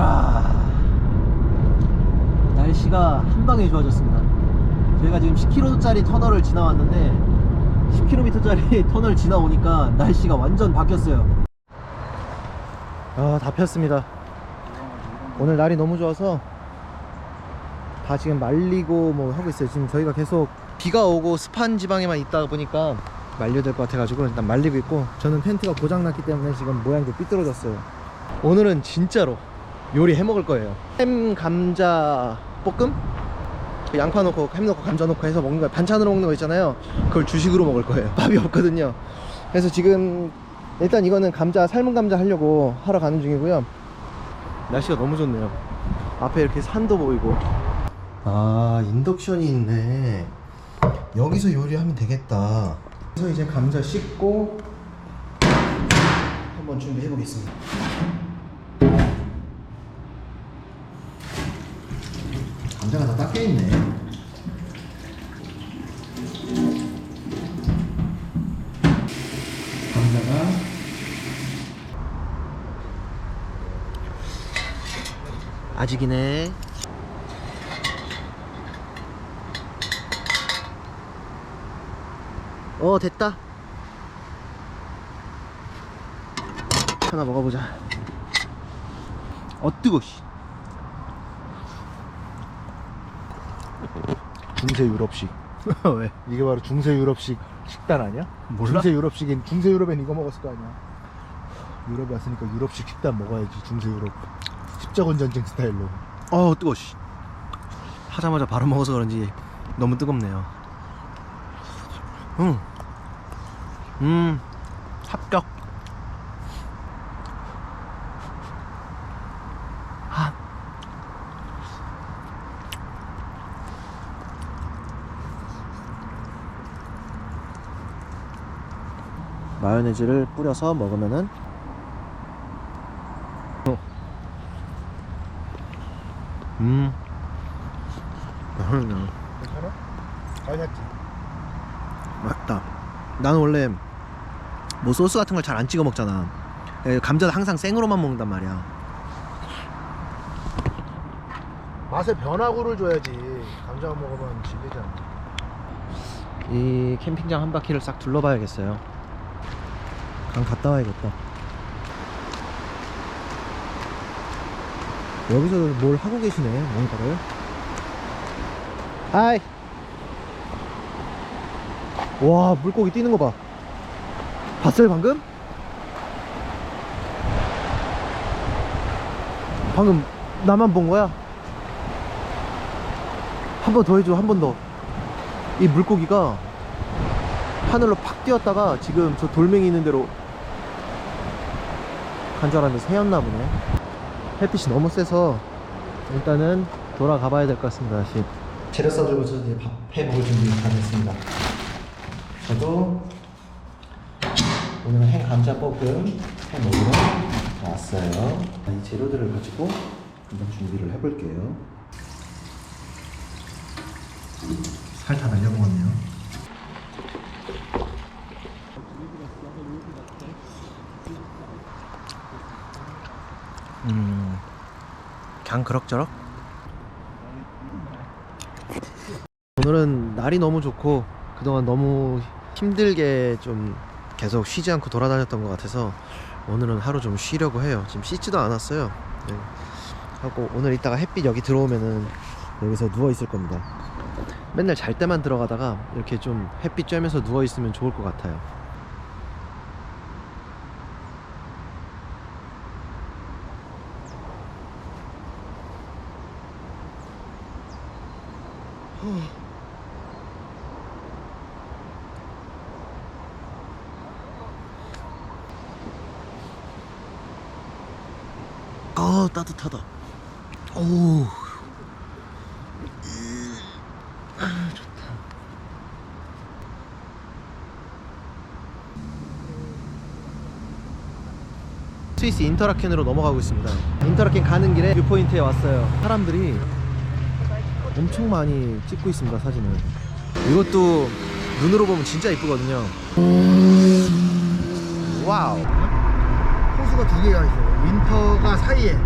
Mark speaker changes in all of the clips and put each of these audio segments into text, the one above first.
Speaker 1: 이야. 날씨가 한 방에 좋아졌습니다. 저희가 지금 10km짜리 터널을 지나왔는데 10km짜리 터널 지나오니까 날씨가 완전 바뀌었어요. 아다 폈습니다. 오늘 날이 너무 좋아서 다 지금 말리고 뭐 하고 있어요. 지금 저희가 계속 비가 오고 습한 지방에만 있다 보니까 말려야 될것 같아가지고 일단 말리고 있고 저는 팬트가 고장났기 때문에 지금 모양도 삐뚤어졌어요. 오늘은 진짜로 요리 해 먹을 거예요. 햄 감자 볶음? 그 양파 넣고 햄 넣고 감자 넣고 해서 먹는 거 반찬으로 먹는 거 있잖아요. 그걸 주식으로 먹을 거예요. 밥이 없거든요. 그래서 지금 일단 이거는 감자 삶은 감자 하려고 하러 가는 중이고요. 날씨가 너무 좋네요. 앞에 이렇게 산도 보이고. 아 인덕션이 있네. 여기서 요리하면 되겠다. 그래서 이제 감자 씻고 한번 준비해 보겠습니다 감자가 다 닦여 있네. 감자가 아직이네. 어 됐다. 하나 먹어보자. 어 뜨거 씨
Speaker 2: 중세 유럽식.
Speaker 1: 왜?
Speaker 2: 이게 바로 중세 유럽식 식단 아니야?
Speaker 1: 몰라?
Speaker 2: 중세 유럽식인 중세 유럽엔 이거 먹었을 거 아니야? 유럽에 왔으니까 유럽식 식단 먹어야지 중세 유럽. 십자군 전쟁 스타일로.
Speaker 1: 어 뜨거 씨 하자마자 바로 먹어서 그런지 너무 뜨겁네요 음, 음 합격 마요네즈를 뿌려서 먹으면은 어. 음 맛있네
Speaker 2: 괜찮아? 잘 샀지.
Speaker 1: 맞다 나는 원래 뭐 소스 같은 걸 잘 안 찍어 먹잖아 에, 감자도 항상 생으로만 먹는단 말이야
Speaker 2: 맛에 변화구를 줘야지. 감자 먹으면 질리잖아.
Speaker 1: 이 캠핑장 한 바퀴를 싹 둘러봐야겠어요 강 갔다 와야겠다. 여기서 뭘 하고 계시네 뭔가를? 하이. 와 물고기 뛰는 거봐. 봤어요 방금? 방금 나만 본 거야? 한 번 더 해줘 한 번 더. 이 물고기가 하늘로 팍 뛰었다가 지금 저 돌멩이 있는 대로 간 줄 알았는데 새였나 보네. 햇빛이 너무 세서 일단은 돌아가 봐야 될 것 같습니다 다시. 재료 싸들고 저 이제 밥 해먹을 준비 다 됐습니다. 저도 오늘은 햄 감자 볶음 해 먹으러 왔어요. 이 재료들을 가지고 한번 준비를 해볼게요. 살다 날려먹었네요 그냥 그럭저럭. 오늘은 날이 너무 좋고 그동안 너무 힘들게 좀 계속 쉬지 않고 돌아다녔던 것 같아서 오늘은 하루 좀 쉬려고 해요. 지금 씻지도 않았어요. 네. 하고 오늘 이따가 햇빛 여기 들어오면은 여기서 누워 있을 겁니다. 맨날 잘 때만 들어가다가 이렇게 좀 햇빛 쬐면서 누워 있으면 좋을 것 같아요. 아 따뜻하다. 오. 스위스 인터라켄으로 넘어가고 있습니다. 인터라켄 가는 길에 뷰포인트에 왔어요. 사람들이 엄청 많이 찍고 있습니다 사진을. 이것도 눈으로 보면 진짜 이쁘거든요. 와우.
Speaker 2: 호수가 두 개가 있어요. 윈터가 사이에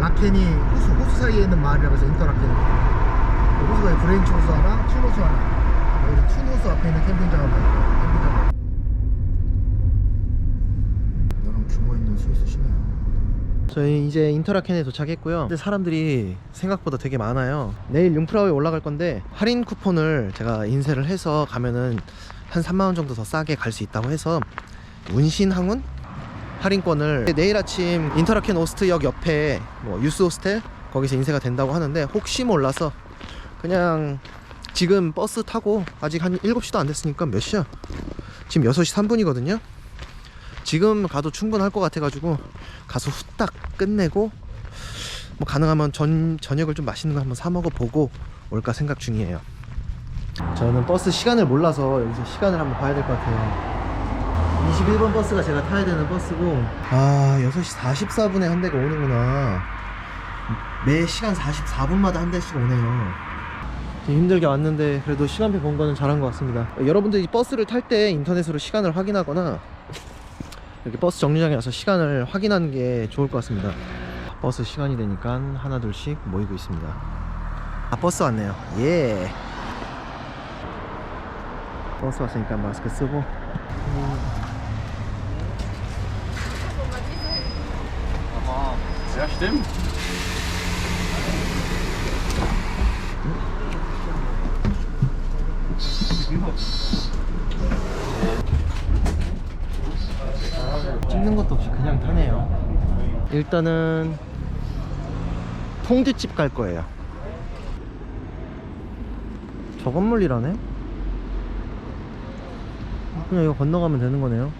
Speaker 2: 라켄이 호수 호수 사이에 있는 마을이라고 해서 인터라켄 호수가 브레인치 호수 하나 춘 호수 하나 여기 춘 호수 앞에 있는 캠핑장을 가요 캠핑장 이런 규모 있는 스위스 시내야
Speaker 1: 저희 이제 인터라켄에 도착했고요. 근데 사람들이 생각보다 되게 많아요. 내일 융프라우에 올라갈 건데 할인 쿠폰을 제가 인쇄를 해서 가면은 한 3만 원 정도 더 싸게 갈 수 있다고 해서 운신 항운 할인권을 내일 아침 인터라켄 오스트역 옆에 뭐 유스 호스텔 거기서 인쇄가 된다고 하는데 혹시 몰라서 그냥 지금 버스 타고 아직 한 7시도 안 됐으니까 몇 시야? 지금 6시 3분이거든요. 지금 가도 충분할 것 같아가지고 가서 후딱 끝내고 뭐 가능하면 전 저녁을 좀 맛있는 거 한번 사 먹어 보고 올까 생각 중이에요. 저는 버스 시간을 몰라서 여기서 시간을 한번 봐야 될 것 같아요. 21번 버스가 제가 타야 되는 버스고 아 6시 44분에 한 대가 오는구나 매 시간 44분마다 한 대씩 오네요 좀 힘들게 왔는데 그래도 시간표 본 거는 잘한 것 같습니다 여러분들 이 버스를 탈 때 인터넷으로 시간을 확인하거나 이렇게 버스 정류장에 와서 시간을 확인하는 게 좋을 것 같습니다. 버스 시간이 되니까 하나 둘씩 모이고 있습니다. 아 버스 왔네요. 예. 버스 왔으니까 마스크 쓰고.
Speaker 3: Ja, stimmt.
Speaker 1: 찍는 것도 없이 그냥 타네요. 일단은 퐁듀집 갈 거예요. 저 건물이라네? 그냥 이거 건너가면 되는 거네요.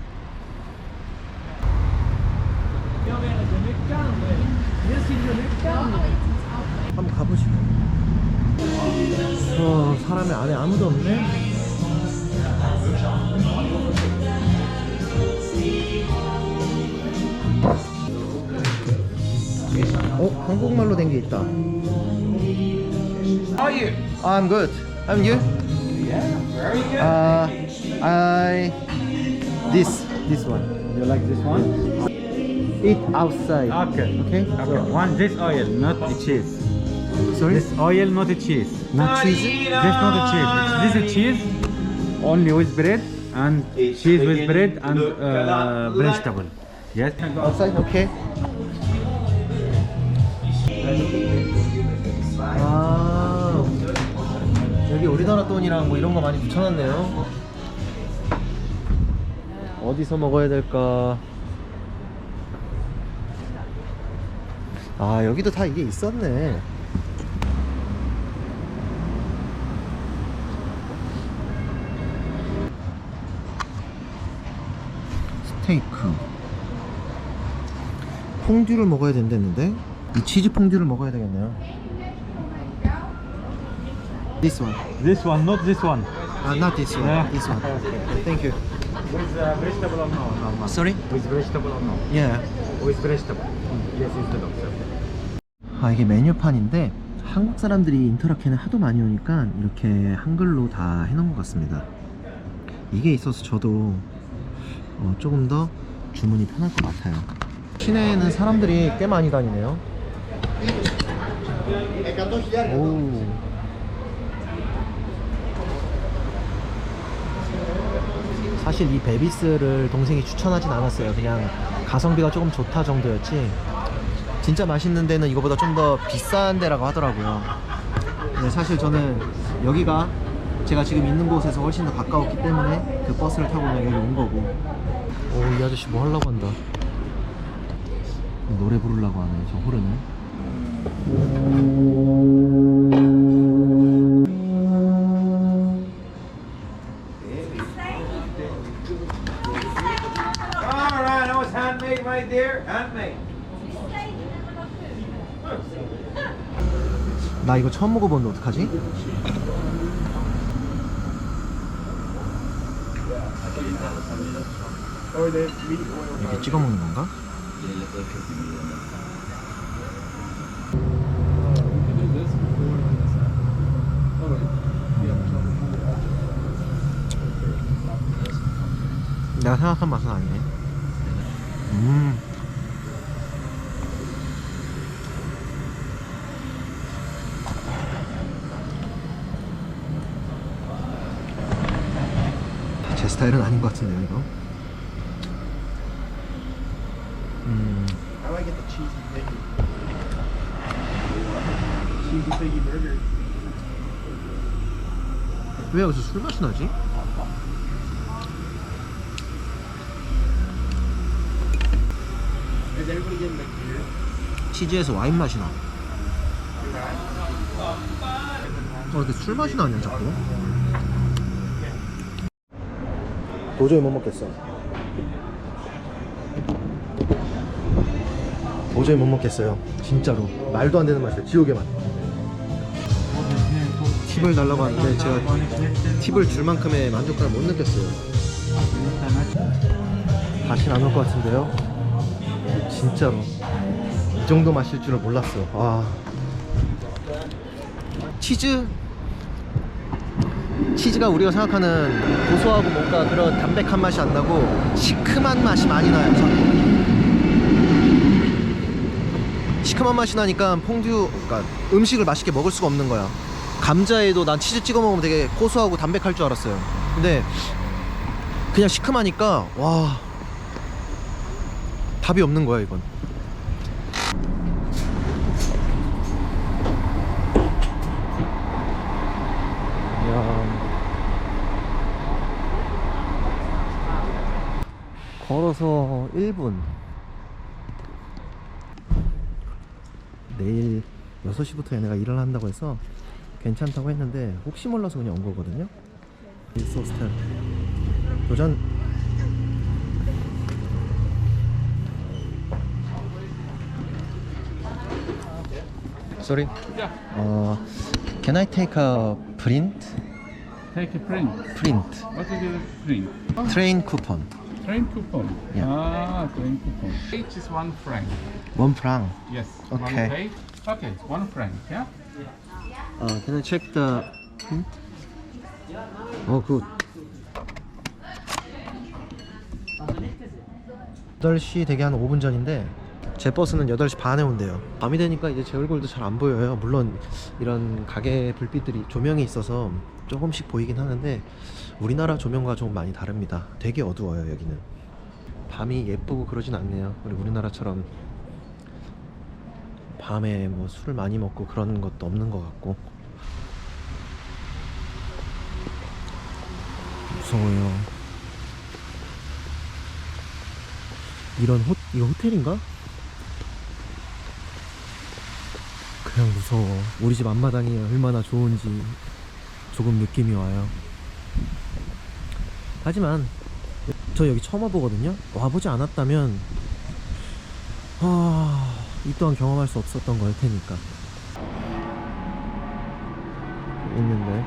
Speaker 1: 한번 가보시죠. 어, 사람이 안에 아무도 없네? 어? 한국말로 된 게 있다.
Speaker 3: How are you?
Speaker 1: I'm good. I'm you?
Speaker 3: Yeah, very good.
Speaker 1: Uh, I this this one.
Speaker 4: You like this one?
Speaker 1: Eat outside.
Speaker 4: Okay.
Speaker 1: Okay.
Speaker 4: Okay. One this oil, not the cheese.
Speaker 1: Sorry.
Speaker 4: This oil, not the cheese.
Speaker 1: Not cheese.
Speaker 4: This not the cheese. It's, this is cheese only with bread and cheese with bread and uh, vegetable. Yes.
Speaker 1: outside. Okay. 아 여기 우리나라 돈이랑 뭐 이런 거 많이 붙여놨네요. 어디서 먹어야 될까? 아 여기도 다 이게 있었네. 스테이크. 퐁듀를 먹어야 된다는데 이 치즈 퐁듀를 먹어야 되겠네요. This one.
Speaker 4: This one, not this one.
Speaker 1: Uh, not this one.
Speaker 4: Yeah.
Speaker 1: This one. Thank you.
Speaker 4: With uh, vegetable or no? Normal.
Speaker 1: Sorry?
Speaker 4: With vegetable or no?
Speaker 1: Yeah.
Speaker 4: With vegetable. Yes, it's the doctor.
Speaker 1: 아 이게 메뉴판인데 한국 사람들이 인터라켄에 하도 많이 오니까 이렇게 한글로 다 해놓은 것 같습니다. 이게 있어서 저도 어, 조금 더 주문이 편할 것 같아요. 시내에는 사람들이 꽤 많이 다니네요. 오. 사실 이 베비스를 동생이 추천하진 않았어요. 그냥 가성비가 조금 좋다 정도였지. 진짜 맛있는 데는 이거보다 좀 더 비싼 데라고 하더라고요. 근데 사실 저는 여기가 제가 지금 있는 곳에서 훨씬 더 가까웠기 때문에 그 버스를 타고 그냥 여기 온 거고. 오, 이 아저씨 뭐 하려고 한다. 노래 부르려고 하네, 저 호르는. 나 이거 처음 먹어보는데 어떡하지? 이렇게 찍어 먹는 건가? 내가 생각한 맛은 아니네. 음. 제 스타일은 아닌 것 같은데요, 이거. 음
Speaker 2: I like it the cheesy biggie. Cheesy biggie burger.
Speaker 1: 왜 여기서 술 맛이 나지?
Speaker 2: Is everybody getting like beer?
Speaker 1: 치즈에서 와인 맛이 나. 어, 이렇게 술 맛이 나냐 자꾸? 도저히 못 먹겠어. 도저히 못 먹겠어요. 진짜로 말도 안 되는 맛이에요. 지옥의 맛. 팁을 달라고 하는데 제가 팁을 줄 만큼의 만족감을 못 느꼈어요. 다시는 안 올 것 같은데요. 진짜로 이 정도 마실 줄은 몰랐어. 아 치즈 치즈가 우리가 생각하는 고소하고 뭔가 그런 담백한 맛이 안 나고 시큼한 맛이 많이 나요. 저는. 시큼한 맛이 나니까 퐁듀 그러니까 음식을 맛있게 먹을 수가 없는 거야. 감자에도 난 치즈 찍어 먹으면 되게 고소하고 담백할 줄 알았어요. 근데 그냥 시큼하니까 와 답이 없는 거야 이건. 걸어서 1분. 내일 6시부터 얘네가 일을 한다고 해서 괜찮다고 했는데 혹시 몰라서 그냥 온 거거든요. 소스텔 도전. Sorry.
Speaker 4: Yeah.
Speaker 1: Uh, can I take a print?
Speaker 4: Take a print.
Speaker 1: Print.
Speaker 4: What is your print?
Speaker 1: Train coupon.
Speaker 4: Train coupon.
Speaker 1: Yeah.
Speaker 4: Ah, train coupon. Each is one franc.
Speaker 1: One franc.
Speaker 4: Yes.
Speaker 1: Okay.
Speaker 4: One page. Okay, one franc. Yeah.
Speaker 1: Uh, can I check the print? 어, 굿. 8시 되게 한 5분 전인데 제 버스는 8시 반에 온대요. 밤이 되니까 이제 제 얼굴도 잘 안 보여요. 물론 이런 가게 불빛들이 조명이 있어서 조금씩 보이긴 하는데 우리나라 조명과 좀 많이 다릅니다. 되게 어두워요, 여기는. 밤이 예쁘고 그러진 않네요. 우리 우리나라처럼 밤에 뭐 술을 많이 먹고 그런 것도 없는 것 같고 무서워요. 이런 호 이거 호텔인가? 그냥 무서워. 우리 집 앞마당이 얼마나 좋은지 조금 느낌이 와요. 하지만 저 여기 처음 와보거든요. 와보지 않았다면 아, 이 또한 경험할 수 없었던 걸 테니까. 있는데.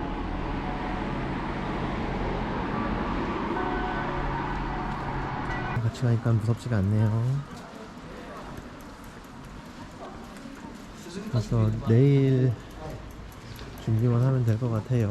Speaker 1: 같이 가니까 무섭지가 않네요. 그래서 내일 준비만 하면 될 것 같아요.